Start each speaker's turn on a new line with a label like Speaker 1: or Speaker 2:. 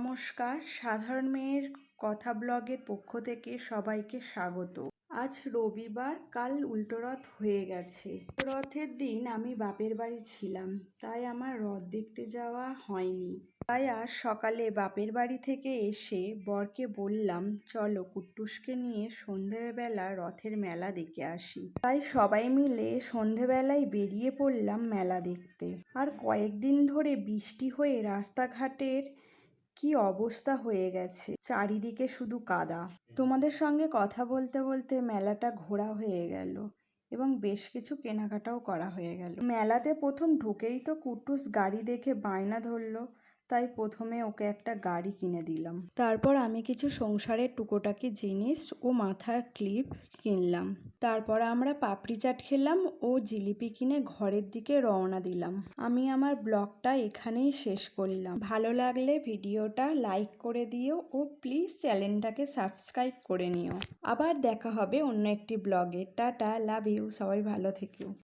Speaker 1: নমস্কার। সাধারণ মেয়ের কথা ব্লগের পক্ষ থেকে সবাইকে স্বাগত। আজ রবিবার, কাল উল্টোরথ হয়ে গেছে। রথের দিন আমি বাপের বাড়ি ছিলাম, তাই আমার রথ দেখতে যাওয়া হয়নি। তাই আজ সকালে বাপের বাড়ি থেকে এসে বরকে বললাম, চলো কুট্টুসকে নিয়ে সন্ধেবেলা রথের মেলা দেখে আসি। তাই সবাই মিলে সন্ধেবেলায় বেরিয়ে পড়লাম মেলা দেখতে। আর কয়েকদিন ধরে বৃষ্টি হয়ে রাস্তাঘাটের কি অবস্থা হয়ে গেছে? চারিদিকে শুধু কাদা। তোমাদের সঙ্গে কথা বলতে বলতে মেলাটা ঘোরা হয়ে গেল এবং বেশ কিছু কেনাকাটাও করা হয়ে গেল। মেলাতে প্রথম ঢুকেই তো কুটুস গাড়ি দেখে বায়না ধরলো, তাই প্রথমে ওকে একটা গাড়ি কিনে দিলাম। তারপর আমি কিছু সংসারের টুকোটাকি জিনিস ও মাথার ক্লিপ কিনলাম। তারপর আমরা পাপড়ি চাট খেলাম ও জিলিপি কিনে ঘরের দিকে রওনা দিলাম। আমি আমার ব্লগটা এখানেই শেষ করলাম। ভালো লাগলে ভিডিওটা লাইক করে দিও ও প্লিজ চ্যানেলটাকে সাবস্ক্রাইব করে নিও। আবার দেখা হবে অন্য একটি ব্লগে। টাটা, লাভ ইউ, সবাই ভালো থেকো।